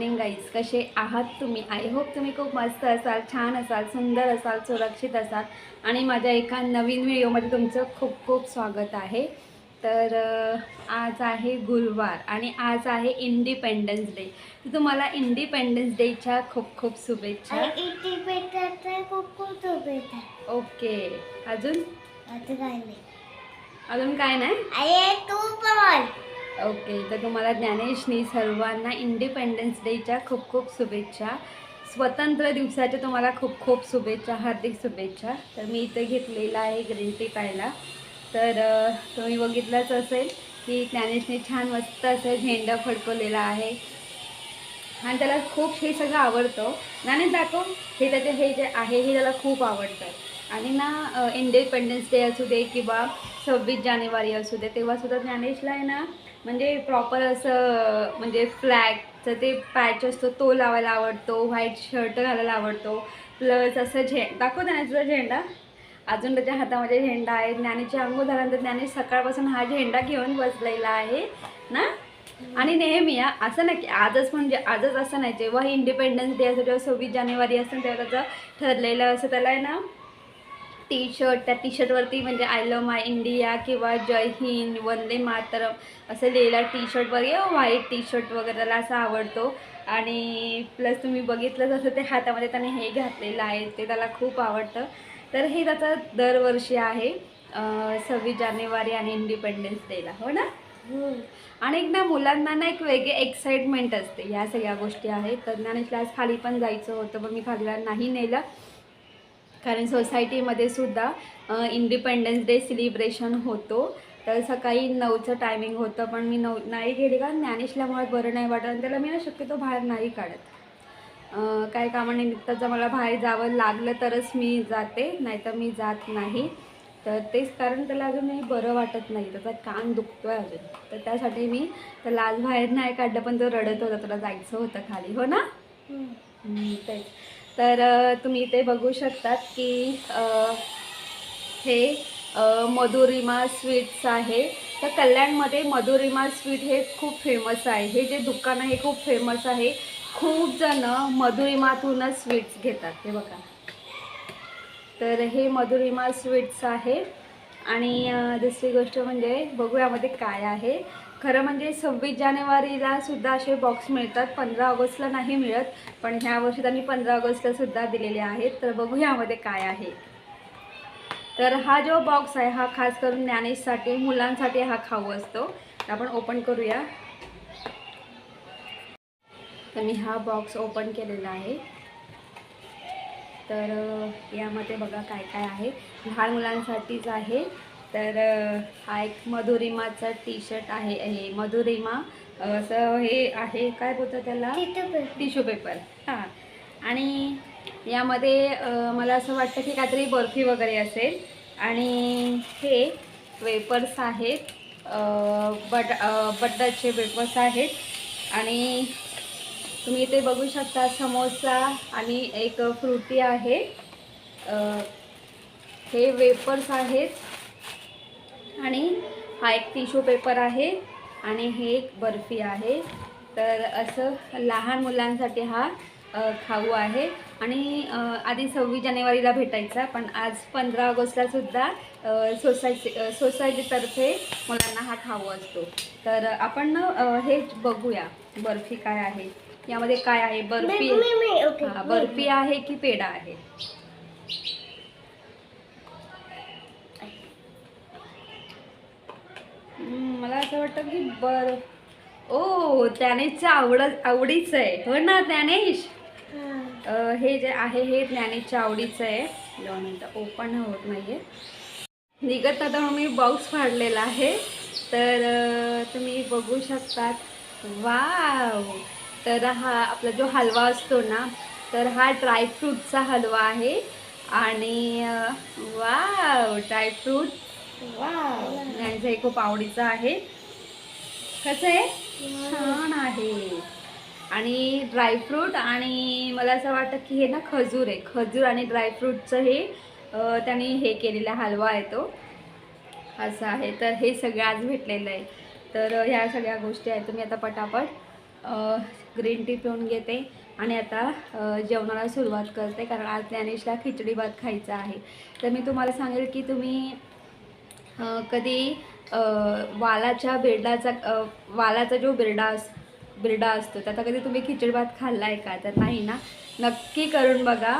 Morning guys कसे आहात तुम्ही? आय होप तुम्ही खूप मस्त असाल छान असाल सुंदर असाल सुरक्षित असाल. आणि माझ्या एका नवीन व्हिडिओमध्ये तुमचं खूप खूप स्वागत आहे. तर आज आहे गुरुवार आणि आज आहे इंडिपेंडन्स डे तर तुम्हाला इंडिपेंडन्स डेच्या खूप खूप शुभेच्छा. इथे भेटत खूप खूप शुभेच्छा. ओके. अजून? आता काय नाही. अजून काय नाही? तू ओके तर तुम्हाला ज्ञानेशनी सर्वांना इंडिपेंडन्स डेच्या खूप खूप शुभेच्छा. स्वतंत्र दिवसाच्या तुम्हाला खूप खूप शुभेच्छा हार्दिक शुभेच्छा. तर मी इथे घेतलेला आहे ग्रीन टी प्यायला तर तुम्ही बघितलंच असेल की ज्ञानेशने छान मस्त असं झेंडा फडकवलेला आहे. आणि त्याला खूप हे सगळं आवडतं. ज्ञानेश दाखव हे त्याचे हे जे आहे हे त्याला खूप आवडतं. आणि ना इंडिपेंडन्स डे असू दे किंवा सव्वीस जानेवारी असू दे तेव्हासुद्धा ज्ञानेशला आहे ना म्हणजे प्रॉपर असं म्हणजे फ्लॅगचं ते पॅच असतो तो लावायला आवडतो व्हाईट शर्ट घालायला आवडतो. प्लस असं झे दाखव त्याने तुझा झेंडा. अजून त्याच्या हातामध्ये झेंडा आहे. ज्ञानीची अंघोळ झाल्यानंतर ज्ञानी सकाळपासून हा झेंडा घेऊन बसलेला आहे ना? आणि नेहमी हा, असं नाही की आजच म्हणजे आजच असं नाही. जेव्हा इंडिपेंडन्स डे असतो जेव्हा सव्वीस जानेवारी असं तेव्हा त्याचं ठरलेलं असं त्याला आहे ना टी शर्ट त्या टी शर्टवरती म्हणजे आय लव माय इंडिया किंवा जय हिंद वंदे मातरम असं लिहिलं टी शर्ट वगैरे व्हाईट टी शर्ट वगैरे त्याला असा आवडतो. आणि प्लस तुम्ही बघितलंच असं ते हातामध्ये त्याने हे घातलेलं आहे ते त्याला खूप आवडतं. तर हे त्याचं दरवर्षी आहे सव्वीस जानेवारी आणि इंडिपेंडन्स डेला हो ना? आणि एक ना मुलांना ना एक वेगळी एक्साइटमेंट असते ह्या सगळ्या गोष्टी आहेत. तर ज्ञानेशला आज खाली पण जायचं होतं पण मी खालीला नाही नेलं. कारण सोसायटीमध्ये सुद्धा इंडिपेंडन्स डे सेलिब्रेशन होतो. तर सकाळी नऊचं टायमिंग होतं पण मी नऊ नाही गेले का? ज्ञानेशला मुळात बरं नाही वाटत. आणि त्याला मी ना शक्यतो बाहेर नाही काढत. काय कामानिमित्त जर मला बाहेर जावं लागलं तरच मी जाते नाहीतर मी जात नाही. तर तेच कारण त्याला अजून मी बरं वाटत नाही. त्याचा कान दुखतो आहे अजून. तर त्यासाठी मी त्याला आज बाहेर नाही काढलं पण तो रडत होता. तुला जायचं होतं खाली. हो ना? तेच. तर तुम्ही इथे बघू शकतात की हे मधुरिमा स्वीट्स आहे. तर कल्याणमध्ये मधुरिमा स्वीट हे खूप फेमस आहे. हे जे दुकान आहे हे खूप फेमस आहे. खूप जण मधुरिमातूनच स्वीट्स घेतात. हे बघा. तर हे मधुरिमा स्वीट्स आहे. आणि दुसरी गोष्ट म्हणजे बघू यामध्ये काय आहे. खरं म्हणजे सव्वीस जानेवारीला सुद्धा असे बॉक्स मिळतात. पंधरा ऑगस्टला नाही मिळत पण ह्या वर्षी त्यांनी पंधरा ऑगस्टला सुद्धा दिलेले आहेत. तर बघू यामध्ये काय आहे. तर हा जो बॉक्स आहे हा खास करून ज्ञानेशसाठी मुलांसाठी हा खाऊ असतो. तर आपण ओपन करूया. तर मी हा बॉक्स ओपन केलेला आहे. तर यामध्ये बघा काय काय आहे. लहान मुलांसाठीच आहे. तर हा एक मधुरिमाचा टी शर्ट आहे हे मधुरिमा असं हे आहे काय बोलतं त्याला? टिश्यू पेपर हां. आणि यामध्ये मला असं वाटतं की काहीतरी बर्फी वगैरे असेल. आणि हे वेपर्स आहेत बट बटाचे वेपर्स आहेत. आणि तुम्ही इथे बघू शकता समोसा आणि एक फ्रुटी आहे. हे वेपर्स आहेत. आणि हा एक टिश्यू पेपर आहे आणि हे एक बर्फी आहे. तर असं लहान मुलांसाठी हा खाऊ आहे. आणि आधी सव्वीस जानेवारीला भेटायचा पण आज पंधरा ऑगस्टला सुद्धा सोसायटी सोसायटीतर्फे मुलांना हा खाऊ असतो. तर आपण हे बघूया बर्फी काय आहे. यामध्ये काय आहे? बर्फी हा, बर्फी आहे की पेढा आहे? मला असं वाटतं की बर. ओ ज्ञानेशच्या आवड आवडीचं आहे. हो ना ज्ञानेश? हे जे आहे हे ज्ञानेशच्या आवडीचं आहे. दोन मिनटं ओपन होत नाही आहे निघत आता मी बॉक्स फाडलेला आहे. तर तुम्ही बघू शकतात. वाव! तर हा आपला जो हलवा असतो ना तर हा ड्रायफ्रूटचा हलवा आहे. आणि वा वाव! ड्रायफ्रूट यांचं हे खूप आवडीचं आहे. कसं आहे? छान आहे. आणि ड्रायफ्रूट आणि मला असं वाटतं की हे ना खजूर आहे. खजूर आणि ड्रायफ्रूटचं हे त्याने हे केलेला हलवा आहे तो. असं आहे. तर हे सगळं आज भेटलेलं आहे. तर ह्या सगळ्या गोष्टी आहेत. तुम्ही आता पटापट ग्रीन टी पिऊन घेते. आणि आता जेवणाला सुरुवात करते. कारण आज ज्ञानेशला खिचडी भात खायचा आहे. तर मी तुम्हाला सांगेल की तुम्ही कधी वालाच्या बिर्डाचा वालाचा जो बिरडा अस बिरडा असतो त्याचा कधी तुम्ही खिचडी भात खाल्ला आहे का? तर नाही ना? नक्की करून बघा.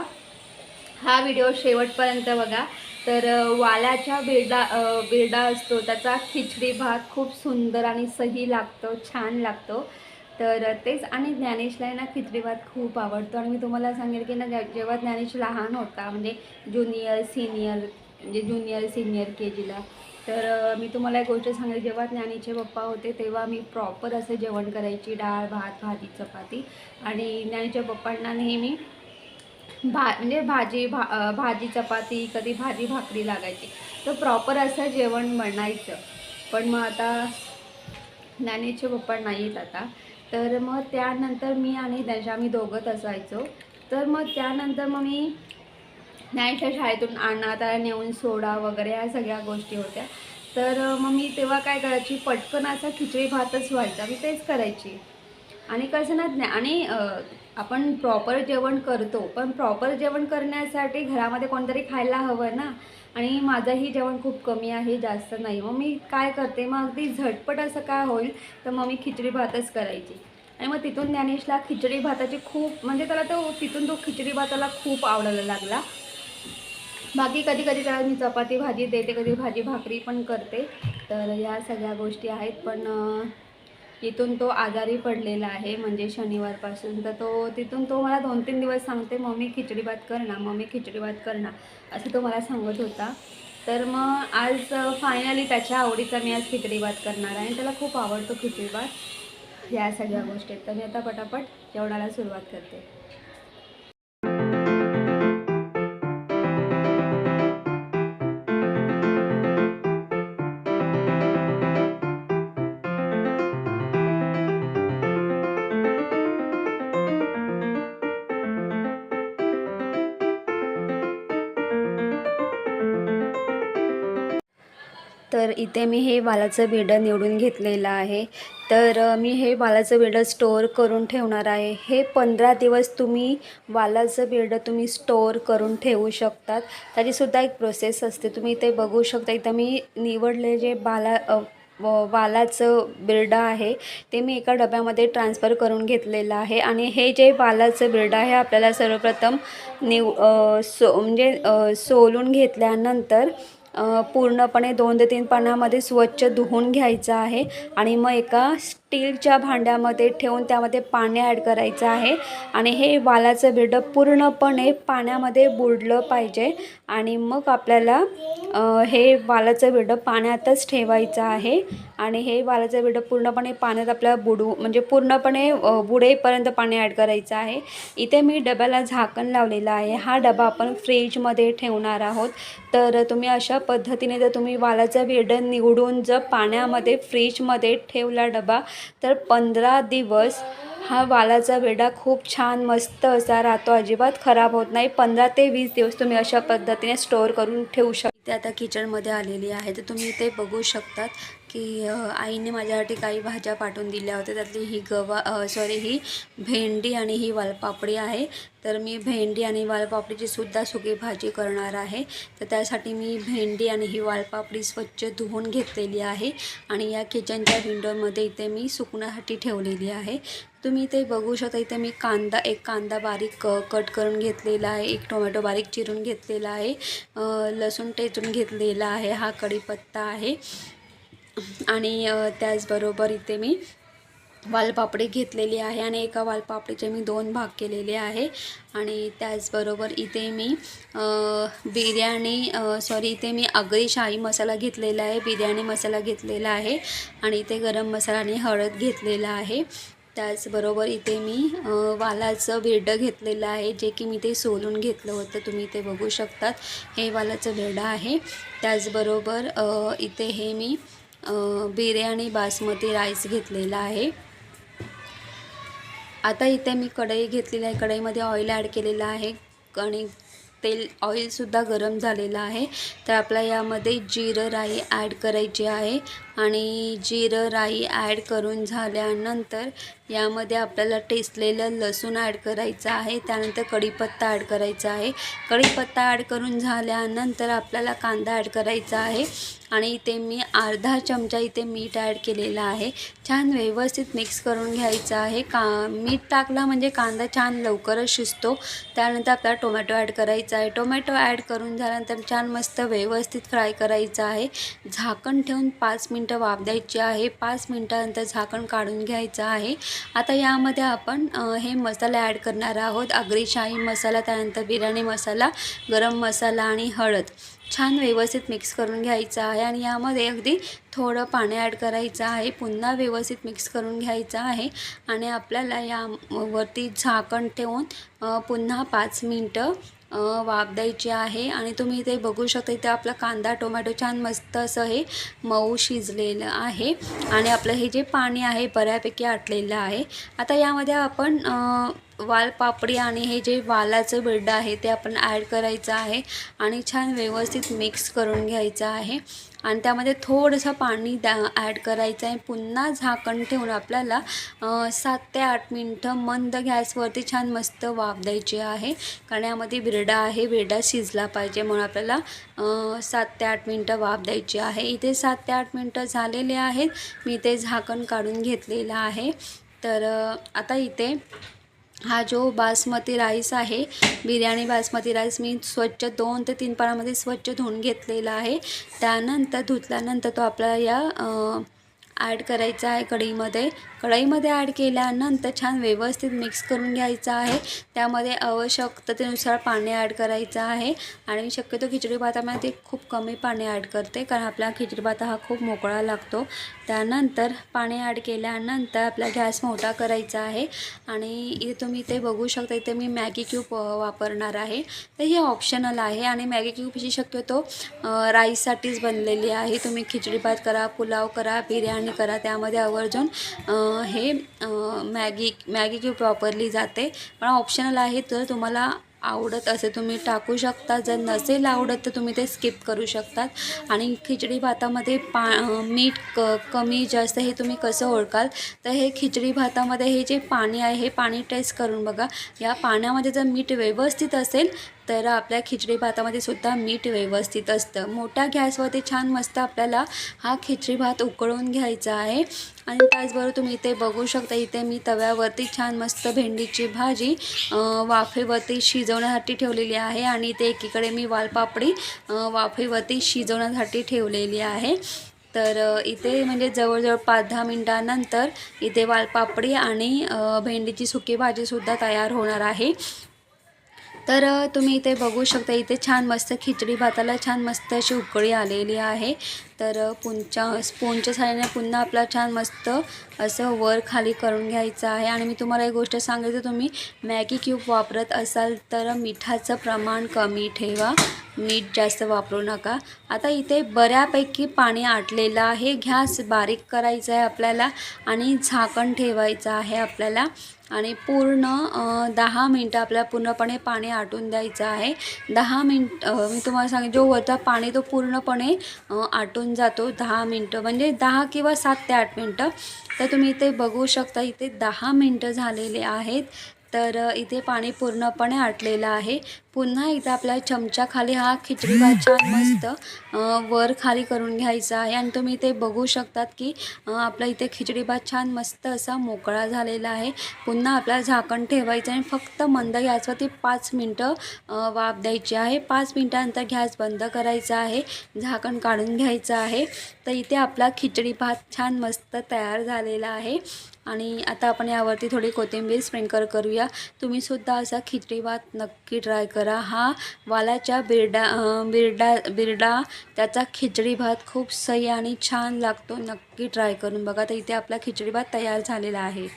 हा व्हिडिओ शेवटपर्यंत बघा. तर वालाच्या बिरडा बिरडा असतो त्याचा खिचडी भात खूप सुंदर आणि सही लागतो छान लागतो. तर तेच आणि ज्ञानेशला आहे ना खिचडी भात खूप आवडतो. आणि मी तुम्हाला सांगेल की ना जेव्हा ज्ञानेश लहान होता म्हणजे ज्युनियर सिनियर म्हणजे ज्युनियर सिनियर के जीला तर मी तुम्हाला एक गोष्ट सांगेल. जेव्हा ज्ञानीचे पप्पा होते तेव्हा मी प्रॉपर असं जेवण करायची. डाळ भात भाजी चपाती. आणि ज्ञानीच्या पप्पांना नेहमी भा म्हणजे भाजी भा भाजी चपाती कधी भाजी भाकरी लागायची. तर प्रॉपर असं जेवण बनायचं. पण मग आता ज्ञानेचे पप्पा नाही आहेत आता. तर मग त्यानंतर मी आणि त्याच्या आम्ही दोघंच असायचो तर मग त्यानंतर मग मी ज्ञानेच्या शाळेतून आणा त्याला नेऊन सोडा वगैरे ह्या सगळ्या गोष्टी होत्या. तर मग मी तेव्हा काय करायची पटकन असा खिचडी भातच व्हायचा मी तेच करायची. आणि कसं ना आणि आपण प्रॉपर जेवण करतो पण प्रॉपर जेवण करण्यासाठी घरामध्ये कोणतरी खायला हवं ना. आणि माझंही जेवण खूप कमी आहे जास्त नाही. मग मी काय करते मग अगदी झटपट असं काय होईल तर मग मी खिचडी भातच करायची. आणि मग तिथून ज्ञानेशला खिचडी भाताची खूप म्हणजे त्याला तो तिथून तो खिचडी भाताला खूप आवडायला लागला. बाकी कधी कधी त्याला मी चपाती भाजी देते कधी भाजी भाकरी पण करते. तर या सगळ्या गोष्टी आहेत पण इथून तो आजारी पडलेला आहे म्हणजे शनिवारपासून. तर तो तिथून तो मला दोन तीन दिवस सांगते मम्मी खिचडी भात कर ना मम्मी खिचडी भात कर ना असं तो मला सांगत होता. तर मग आज फायनली त्याच्या आवडीचा मी आज खिचडी भात करणार आहे आणि त्याला खूप आवडतो खिचडी भात. या सगळ्या गोष्टी आहेत. तर मी आता पटापट जेवणाला सुरुवात करते. तर इथे मी हे वालाचं बेडं निवडून घेतलेलं आहे. तर मी हे वालाचं बेडं स्टोअर करून ठेवणार आहे. हे पंधरा दिवस तुम्ही वालाचं बेडं तुम्ही स्टोअर करून ठेवू शकतात. त्याचीसुद्धा एक प्रोसेस असते. तुम्ही इथे बघू शकता इथं मी निवडले जे बाला व- वालाचं बिरडं आहे ते मी एका डब्यामध्ये ट्रान्सफर करून घेतलेलं आहे. आणि हे जे वालाचं बिरडं आहे आपल्याला सर्वप्रथम निव सो म्हणजे सोलून घेतल्यानंतर पूर्णपणे दोन ते तीन पाण्यामध्ये स्वच्छ धुवून घ्यायचं आहे आणि मग एका स्टीलच्या भांड्यामध्ये ठेवून त्यामध्ये पाणी ॲड करायचं आहे. आणि हे वालाचं बिरडं पूर्णपणे पाण्यामध्ये बुडलं पाहिजे. आणि मग आपल्याला हे वालाचं बिरडं पाण्यातच ठेवायचं आहे. आणि हे वालाचं बिरडं पूर्णपणे पाण्यात आपल्याला बुडू म्हणजे पूर्णपणे बुडेपर्यंत पाणी ॲड करायचं आहे. इथे मी डब्याला झाकण लावलेलं आहे. हा डबा आपण फ्रीजमध्ये ठेवणार आहोत. तर तुम्ही अशा पद्धतीने जर तुम्ही वालाचं बेडं निवडून जर पाण्यामध्ये फ्रीजमध्ये ठेवला डबा तर पंधरा दिवस हा वालाचा वेढा खूप छान मस्त असा राहतो. अजिबात खराब होत नाही. पंधरा ते वीस दिवस तुम्ही अशा पद्धतीने स्टोअर करून ठेवू शकता. ते आता किचनमध्ये आलेली आहे तर तुम्ही ते बघू शकतात की आईने माझ्यासाठी काही भाज्या पाठवून दिल्या होत्या. त्यातली ही गवा सॉरी ही भेंडी आणि ही वालपापडी आहे. तर मी भेंडी आणि वालपापडीची सुद्धा सुकी भाजी करणार आहे. तर त्यासाठी मी भेंडी आणि ही वालपापडी स्वच्छ धुवून घेतलेली आहे. आणि या किचनच्या विंडोमध्ये इथे मी सुकण्यासाठी ठेवलेली आहे. तुम्ही इथे बघू शकता. इथे मी कांदा एक कांदा बारीक कट करून घेतलेला आहे. एक टोमॅटो बारीक चिरून घेतलेला आहे. लसूण टेचून घेतलेला आहे. हा कढीपत्ता आहे. आणि त्याचबरोबर इथे मी वालपापडी घेतलेली आहे आणि एका वालपापडीचे मी दोन भाग केलेले आहे. आणि त्याचबरोबर इथे मी बिर्याणी सॉरी इथे मी आगरी शाही मसाला घेतलेला आहे. बिर्याणी मसाला घेतलेला आहे. आणि इथे गरम मसाला आणि हळद घेतलेला आहे. त्याचबरोबर इथे मी वालाचं बेरडं घेतलेलं आहे जे की मी ते सोलून घेतलं होतं. तुम्ही ते बघू शकतात. हे वालाचं बेरडं आहे. त्याचबरोबर इथे हे मी बिर्याणी बासमती राईस घेतलेला आहे. आता इथे मी कढई घेतलेली आहे. कढईमध्ये ऑइल ॲड केलेलं आहे आणि तेल ऑइलसुद्धा गरम झालेलं आहे. तर आपल्या यामध्ये जिरं राई ॲड करायची आहे. आणि जिरं राई ॲड करून झाल्यानंतर यामध्ये आपल्याला टेसलेलं लसूण ॲड करायचं आहे. त्यानंतर कढीपत्ता ॲड करायचा आहे. कढीपत्ता ॲड करून झाल्यानंतर आपल्याला कांदा ॲड करायचा आहे. आणि इथे मी अर्धा चमचा इथे मीठ ॲड केलेला आहे. छान व्यवस्थित मिक्स करून घ्यायचं आहे. का मीठ टाकला म्हणजे कांदा छान लवकरच शिजतो. त्यानंतर आपल्याला टोमॅटो ॲड करायचा आहे. टोमॅटो ॲड करून झाल्यानंतर छान मस्त व्यवस्थित फ्राय करायचं आहे. झाकण ठेवून पाच मिनिट मिनटं वाफ द्यायची आहे. पाच मिनटानंतर झाकण काढून घ्यायचं आहे. आता यामध्ये आपण हे मसाले ॲड करणार आहोत. आगरीशाही मसाला त्यानंतर बिर्याणी मसाला गरम मसाला आणि हळद. छान व्यवस्थित मिक्स करून घ्यायचं आहे आणि यामध्ये अगदी थोडं पाणी ॲड करायचं आहे. पुन्हा व्यवस्थित मिक्स करून घ्यायचं आहे आणि आपल्याला यावरती झाकण ठेवून पुन्हा पाच मिनटं वाफ द्यायची आहे आणि तुम्ही इथे बघू शकता इथे आपला कांदा टोमॅटो छान मस्त असं हे मऊ शिजलेलं आहे. आणि आपलं हे जे पाणी आहे बऱ्यापैकी आटलेलं आहे. आता यामध्ये आपण वालपापडी आणि हे जे वालाचं बिरडं आहे ते आपण ॲड करायचं आहे. आणि छान व्यवस्थित मिक्स करून घ्यायचं आहे. आणि त्यामध्ये थोडंसं पाणी द्या ॲड करायचं आहे. पुन्हा झाकण ठेवून आपल्याला सात ते आठ मिनटं मंद गॅसवरती छान मस्त वाफ द्यायची आहे. कारण यामध्ये बिरडा आहे बिरडा शिजला पाहिजे म्हणून आपल्याला सात ते आठ मिनटं वाफ द्यायची आहे. इथे सात ते आठ मिनटं झालेले आहेत. मी ते झाकण काढून घेतलेलं आहे. तर आता इथे हा जो बासमती राईस आहे बिर्याणी बासमती राईस मी स्वच्छ दोन ते तीन पाण्यामध्ये स्वच्छ धुवून घेतलेला आहे. त्यानंतर धुतल्यानंतर तो आपला या ॲड करायचा आहे कढीमध्ये कढईमध्ये ॲड केल्यानंतर छान व्यवस्थित मिक्स करून घ्यायचं आहे. त्यामध्ये आवश्यकतेनुसार पाणी ॲड करायचं आहे. आणि मी शक्यतो खिचडी भातामध्ये खूप कमी पाणी ॲड करते कारण आपला खिचडी भात हा खूप मोकळा लागतो. त्यानंतर पाणी ॲड केल्यानंतर आपला गॅस मोठा करायचा आहे. आणि इथे तुम्ही ते बघू शकता इथे मी मॅगी क्यूब वापरणार आहे. तर हे ऑप्शनल आहे. आणि मॅगी क्यूब ही शक्यतो राईससाठीच बनलेली आहे. तुम्ही खिचडी भात करा पुलाव करा बिर्याणी करा त्यामध्ये आवर्जून हे मॅगी मॅगी क्यूब वापरली जाते. पण ऑप्शनल आहे तर तुम्हाला आवडत असे तुम्ही टाकू शकता. जर नसेल आवडत तर तुम्ही ते स्किप करू शकतात. आणि खिचडी भातामध्ये पा मीठ क कमी जास्त हे तुम्ही कसं ओळखाल? तर हे खिचडी भातामध्ये हे जे पाणी आहे हे पाणी टेस्ट करून बघा. या पाण्यामध्ये जर मीठ व्यवस्थित असेल तर आपल्या खिचडी भातामध्ये सुद्धा मीठ व्यवस्थित असतं. मोठ्या गॅसवरती छान मस्त आपल्याला हा खिचडी भात उकळून घ्यायचा आहे. आणि त्याचबरोबर तुम्ही इथे बघू शकता इथे मी तव्यावरती छान मस्त भेंडीची भाजी वाफेवरती शिजवण्यासाठी ठेवलेली आहे आणि इथे एकीकडे मी वालपापडी वाफेवरती शिजवण्यासाठी ठेवलेली आहे. तर इथे म्हणजे जवळजवळ पाच दहा मिनटानंतर इथे वालपापडी आणि भेंडीची सुकी भाजीसुद्धा तयार होणार आहे. तर तुम्ही इथे बघू शकता इथे छान मस्त खिचडी भाताला छान मस्त अशी उकळी आलेली आहे. तर पुंच्या स्पूनच्या साहाय्याने पुन्हा आपला छान मस्त असं वर खाली करून घ्यायचं आहे. आणि मी तुम्हाला एक गोष्ट सांगायचं तुम्ही मॅगी क्यूब वापरत असाल तर मिठाचं प्रमाण कमी ठेवा. मीठ जास्त वापरू नका. आता इथे बऱ्यापैकी पाणी आटलेलं आहे. घ्यास बारीक करायचं आहे आपल्याला आणि झाकण ठेवायचं आहे आपल्याला. आणि पूर्ण दहा मिनटं आपल्याला पूर्णपणे पाणी आटून द्यायचं आहे. दहा मिनट मी तुम्हाला सांगेन जो वरचा पाणी तो पूर्णपणे आटून जातो दहा मिनटं. म्हणजे दहा किंवा सात ते आठ मिनटं. तर तुम्ही इथे बघू शकता इथे दहा मिनटं झालेले आहेत. तर इथे पाणी पूर्णपणे आटलेलं आहे. पुन्हा एकदा आपल्या चमच्याखाली हा खिचडी भात छान मस्त वर खाली करून घ्यायचा आहे. आणि तुम्ही इथे बघू शकतात की आपला इथे खिचडी भात छान मस्त असा मोकळा झालेला आहे. पुन्हा आपल्याला झाकण ठेवायचं आणि फक्त मंद गॅसवरती पाच मिनटं वाफ द्यायची आहे. पाच मिनटानंतर गॅस बंद करायचा आहे. झाकण काढून घ्यायचं आहे. तर इथे आपला खिचडी भात छान मस्त तयार झालेला आहे. आणि आता आपण यावरती थोडी कोथिंबीर स्प्रिंकल करूया. तुम्हीसुद्धा असा खिचडी भात नक्की ट्राय करा. हा वालाच्या बिरडा बिरडा बिरडा त्याचा खिचडी भात खूप सही आणि छान लागतो. नक्की ट्राय करून बघा. तर इथे आपला खिचडी भात तयार झालेला आहे.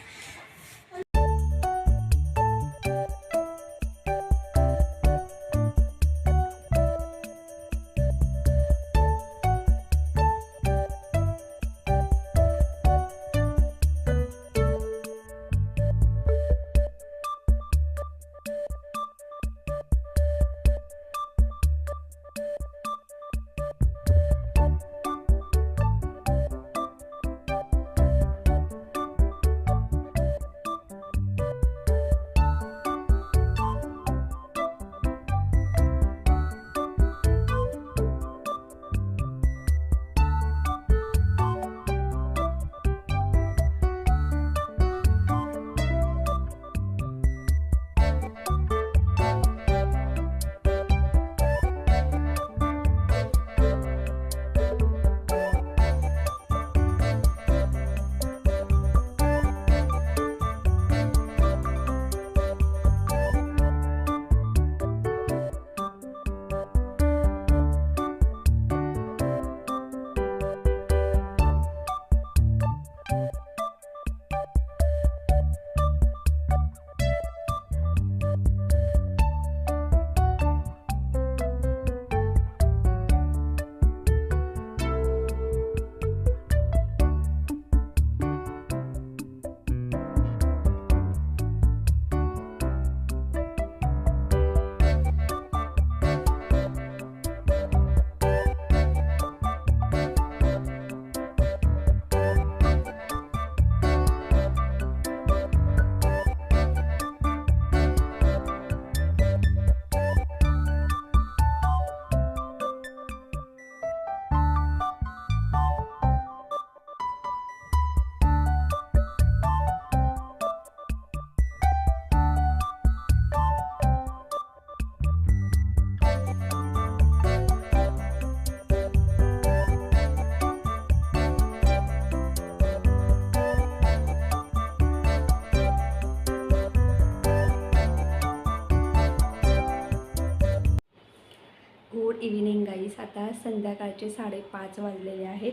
आता संध्याकाळचे साडेपाच वाजलेले आहेत.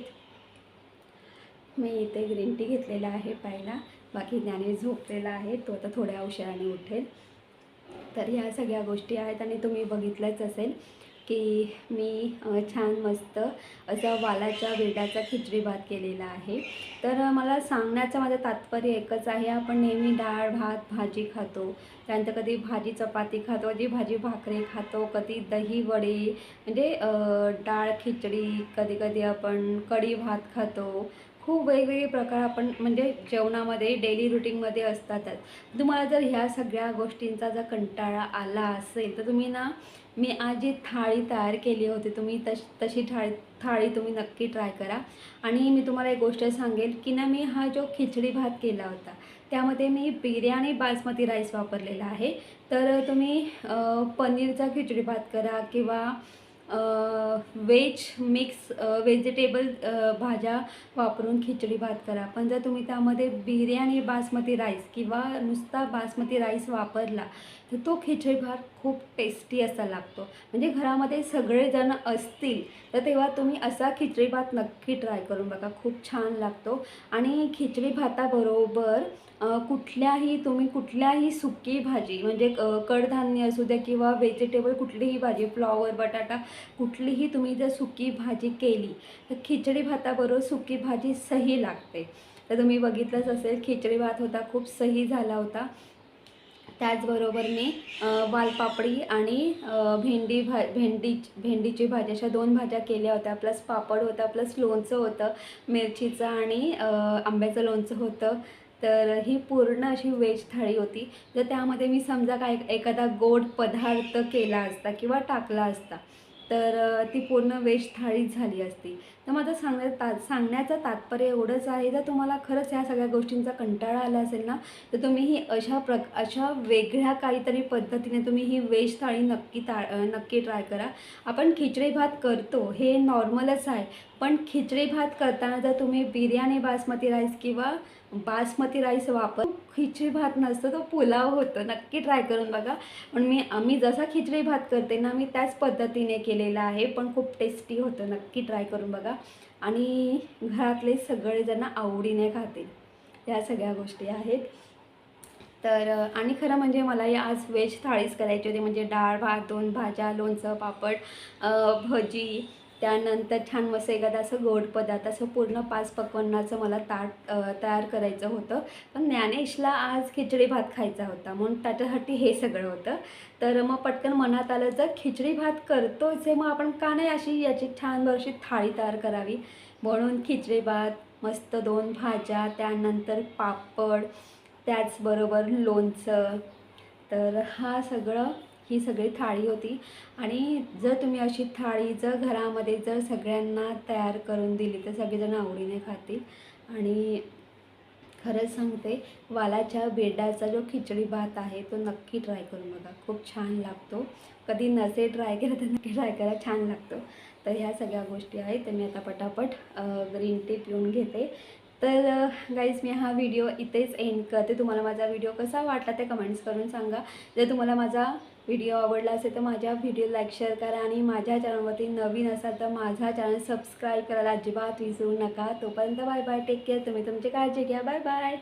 मी इथे ग्रीन टी घेतलेला आहे पहिला बाकी ज्ञाने झोपलेला आहे. तो आता थोड्या उशिराने उठेल. तर ह्या सगळ्या गोष्टी आहेत आणि तुम्ही बघितलंच असेल. की मी छान मस्त असा वालाच्या वेडाचा खिचडी भात केलेला आहे. तर मला सांगण्याचं माझं तात्पर्य एकच आहे आपण नेहमी डाळ भात भाजी खातो. त्यानंतर कधी भाजी चपाती खातो कधी भाजी भाकरी खातो कधी दही वडे म्हणजे डाळ खिचडी कधी कधी आपण कढी भात खातो. खूप वेगवेगळे प्रकार आपण म्हणजे जेवणामध्ये डेली रुटीनमध्ये असतातच. तुम्हाला जर ह्या सगळ्या गोष्टींचा जर कंटाळा आला असेल तर तुम्ही ना मी आज जी थाळी तयार केली होती तुम्ही तश तशी थाळी थाळी तुम्ही नक्की ट्राय करा. आणि मी तुम्हाला एक गोष्ट सांगेल की ना मी हा जो खिचडी भात केला होता त्यामध्ये मी बिर्याणी बासमती राईस वापरलेला आहे. तर तुम्ही पनीरचा खिचडी भात करा किंवा व्हेज मिक्स व्हेजिटेबल भाज्या वापरून खिचडी भात करा. पण जर तुम्ही त्यामध्ये बिर्याणी बासमती राईस किंवा नुसता बासमती राईस वापरला तर तो खिचडी भात खूप टेस्टी असा लागतो. म्हणजे घरामध्ये सगळेजण असतील तर तेव्हा तुम्ही असा खिचडी भात नक्की ट्राय करून बघा. खूप छान लागतो. आणि खिचडी भाताबरोबर कुठल्याही तुम्ही कुठल्याही सुकी भाजी म्हणजे कडधान्य असू द्या किंवा व्हेजिटेबल कुठलीही भाजी फ्लॉवर बटाटा कुठलीही तुम्ही जर सुकी भाजी केली तर खिचडी भाताबरोबर सुकी भाजी सही लागते. तर तुम्ही बघितलंच असेल खिचडी भात होता खूप सही झाला होता. त्याचबरोबर मी वालपापडी आणि भेंडी भा भेंडी भेंडीची भाजी अशा दोन भाज्या केल्या होत्या. प्लस पापड होता प्लस लोणचं होतं मिरचीचं आणि आंब्याचं लोणचं होतं. तर ही पूर्ण अशी वेज थाळी होती. तर त्यामध्ये मी समजा काय एखादा गोड पदार्थ केला असता किंवा टाकला असता तर ती पूर्ण वेज थाळी झाली असती. तर माझं सांगण्या ता सांगण्याचं तात्पर्य एवढंच आहे जर तुम्हाला खरंच ह्या सगळ्या गोष्टींचा कंटाळा आला असेल ना तर तुम्ही ही अशा प्रक अशा वेगळ्या काहीतरी पद्धतीने तुम्ही ही वेज थाळी नक्की ता नक्की ट्राय करा. आपण खिचडी भात करतो हे नॉर्मलच आहे पण खिचडी भात करताना जर तुम्ही बिर्याणी बासमती राईस किंवा बासमती राईस वापर. खिचडी भात नसतं तो पुलाव होतो. नक्की ट्राय करून बघा. पण मी आम्ही जसा खिचडी भात करते ना मी त्याच पद्धतीने केलेला आहे. पण खूप टेस्टी होतं. नक्की ट्राय करून बघा. आणि घरातले सगळेजण आवडीने खातील. या सगळ्या गोष्टी आहेत. तर आणि खरं म्हणजे मला या आज व्हेज थाळीच करायची होती. म्हणजे डाळ भात दोन भाज्या लोणचं पापड भजी त्यानंतर छान मस्त एखादा असं गोड पदार्थ असं पूर्ण पाच पक्वान्नाचं मला ताट तयार करायचं होतं. पण ज्ञानेशला आज खिचडी भात खायचा होता. म्हणून त्याच्यासाठी हे सगळं होतं. तर मग पटकन मनात आलं जर खिचडी भात करतोच हे मग आपण का नाही अशी याची छान अशी थाळी तयार करावी? म्हणून खिचडी भात मस्त दोन भाज्या त्यानंतर पापड त्याचबरोबर लोणचं. तर हा सगळं ही सगळी थाळी होती. आणि जर तुम्ही अशी थाळी जर घरामध्ये जर सगळ्यांना तयार करून दिली तर सगळेजण आवडीने खातील. आणि खरंच सांगते वालाच्या बेडाचा जो खिचडी भात आहे तो नक्की ट्राय करून बघा. खूप छान लागतो. कधी नसे ट्राय केलं तर नक्की ट्राय करा. छान लागतो. तर ह्या सगळ्या गोष्टी आहेत तर मी आता पटापट ग्रीन टी पिऊन घेते. तर गाईज मी हा व्हिडिओ इथेच एंड करते. तुम्हाला माझा व्हिडिओ कसा वाटला ते कमेंट्स करून सांगा. जर तुम्हाला माझा व्हिडिओ आवडला असेल तर माझ्या व्हिडिओ लाईक शेअर करा आणि माझ्या चॅनलवरती नवीन असाल तर माझा चॅनल सबस्क्राईब करायला अजिबात विसरू नका. तोपर्यंत बाय बाय टेक केअर तुम्ही तुमची काळजी घ्या. Bye bye